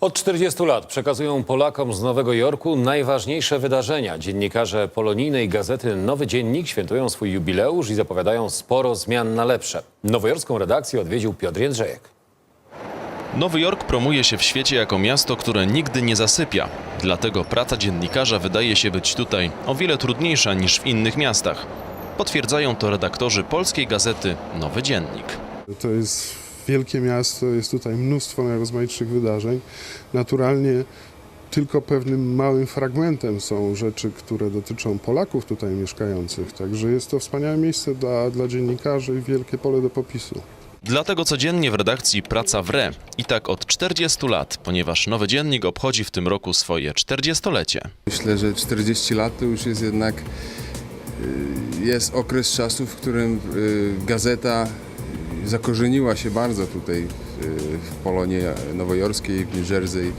Od 40 lat przekazują Polakom z Nowego Jorku najważniejsze wydarzenia. Dziennikarze polonijnej gazety Nowy Dziennik świętują swój jubileusz i zapowiadają sporo zmian na lepsze. Nowojorską redakcję odwiedził Piotr Jędrzejek. Nowy Jork promuje się w świecie jako miasto, które nigdy nie zasypia. Dlatego praca dziennikarza wydaje się być tutaj o wiele trudniejsza niż w innych miastach. Potwierdzają to redaktorzy polskiej gazety Nowy Dziennik. To jest wielkie miasto, jest tutaj mnóstwo najrozmaitszych wydarzeń. Naturalnie tylko pewnym małym fragmentem są rzeczy, które dotyczą Polaków tutaj mieszkających. Także jest to wspaniałe miejsce dla, dla dziennikarzy i wielkie pole do popisu. Dlatego codziennie w redakcji praca w re. I tak od 40 lat, ponieważ Nowy Dziennik obchodzi w tym roku swoje 40-lecie. Myślę, że 40 lat to już jest jednak y, jest okres czasu, w którym y, gazeta zakorzeniła się bardzo tutaj w, w Polonie Nowojorskiej, w New Jersey,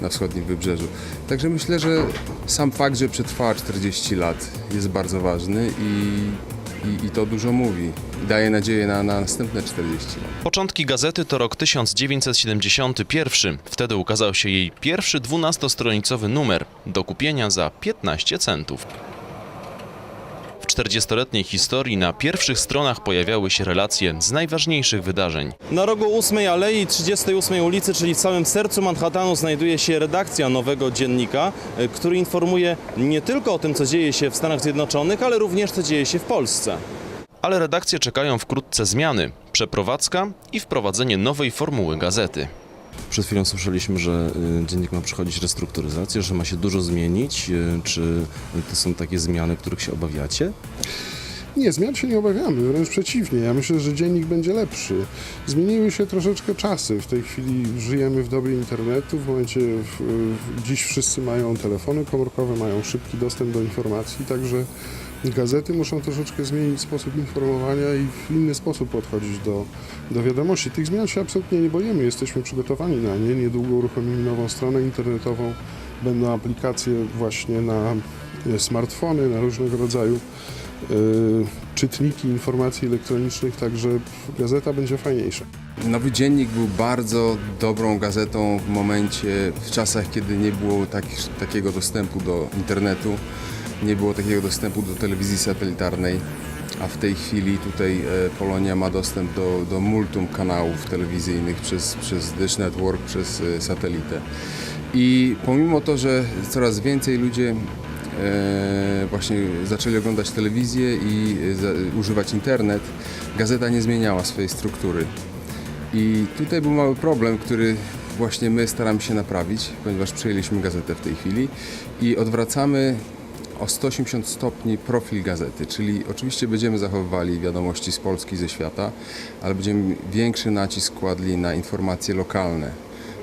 na wschodnim wybrzeżu. Także myślę, że sam fakt, że przetrwała 40 lat jest bardzo ważny i, i, i to dużo mówi. Daje nadzieję na, na następne 40 lat. Początki gazety to rok 1971. Wtedy ukazał się jej pierwszy 12-stronicowy numer do kupienia za 15 centów. W 40-letniej historii na pierwszych stronach pojawiały się relacje z najważniejszych wydarzeń. Na rogu 8 Alei 38 ulicy, czyli w samym sercu Manhattanu, znajduje się redakcja nowego dziennika, y, który informuje nie tylko o tym, co dzieje się w Stanach Zjednoczonych, ale również co dzieje się w Polsce. Ale redakcje czekają wkrótce zmiany, przeprowadzka i wprowadzenie nowej formuły gazety. Przed chwilą słyszeliśmy, że y, dziennik ma przechodzić restrukturyzację, że ma się dużo zmienić. Y, Czy to są takie zmiany, których się obawiacie? Nie, zmian się nie obawiamy, wręcz przeciwnie. Ja myślę, że dziennik będzie lepszy. Zmieniły się troszeczkę czasy. W tej chwili żyjemy w dobie internetu. W momencie, w, w, dziś wszyscy mają telefony komórkowe, mają szybki dostęp do informacji, także gazety muszą troszeczkę zmienić sposób informowania i w inny sposób podchodzić do, do wiadomości. Tych zmian się absolutnie nie boimy, jesteśmy przygotowani na nie. Niedługo uruchomimy nową stronę internetową. Będą aplikacje właśnie na e, smartfony, na różnego rodzaju y, czytniki informacji elektronicznych, także gazeta będzie fajniejsza. Nowy Dziennik był bardzo dobrą gazetą w momencie, w czasach, kiedy nie było tak, takiego dostępu do internetu, nie było takiego dostępu do telewizji satelitarnej, a w tej chwili tutaj e, Polonia ma dostęp do, do multum kanałów telewizyjnych przez, przez Dish Network, przez e, satelitę. I pomimo to, że coraz więcej ludzie e, właśnie zaczęli oglądać telewizję i używać internet, gazeta nie zmieniała swojej struktury. I tutaj był mały problem, który właśnie my staramy się naprawić, ponieważ przejęliśmy gazetę w tej chwili i odwracamy o 180 stopni profil gazety, czyli oczywiście będziemy zachowywali wiadomości z Polski, ze świata, ale będziemy większy nacisk kładli na informacje lokalne.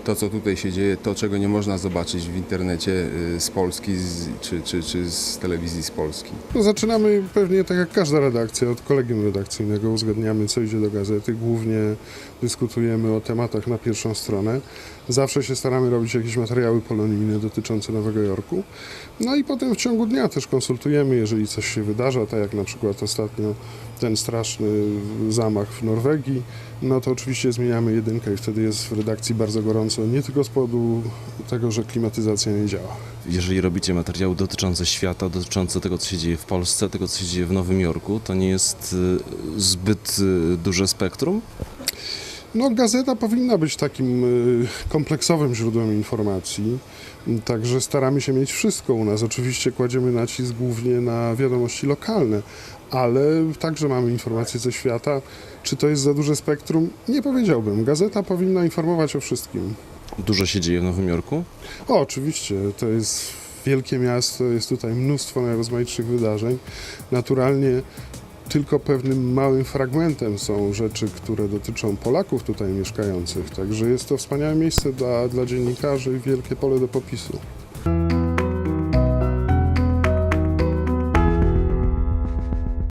To, co tutaj się dzieje, to, czego nie można zobaczyć w internecie y, z Polski z, czy, czy, czy z telewizji z Polski. No, zaczynamy pewnie tak jak każda redakcja, od kolegium redakcyjnego, uzgadniamy co idzie do gazety, głównie dyskutujemy o tematach na pierwszą stronę. Zawsze się staramy robić jakieś materiały polonijne dotyczące Nowego Jorku. No i potem w ciągu dnia też konsultujemy, jeżeli coś się wydarza, tak jak na przykład ostatnio ten straszny zamach w Norwegii, no to oczywiście zmieniamy jedynkę i wtedy jest w redakcji bardzo gorąco, nie tylko z powodu tego, że klimatyzacja nie działa. Jeżeli robicie materiały dotyczące świata, dotyczące tego, co się dzieje w Polsce, tego, co się dzieje w Nowym Jorku, to nie jest y, zbyt y, duże spektrum? No, gazeta powinna być takim y, kompleksowym źródłem informacji, także staramy się mieć wszystko u nas. Oczywiście kładziemy nacisk głównie na wiadomości lokalne, ale także mamy informacje ze świata. Czy to jest za duże spektrum? Nie powiedziałbym. Gazeta powinna informować o wszystkim. Dużo się dzieje w Nowym Jorku? O, oczywiście, to jest wielkie miasto, jest tutaj mnóstwo najrozmaitszych wydarzeń. Naturalnie tylko pewnym małym fragmentem są rzeczy, które dotyczą Polaków tutaj mieszkających. Także jest to wspaniałe miejsce dla, dla dziennikarzy i wielkie pole do popisu.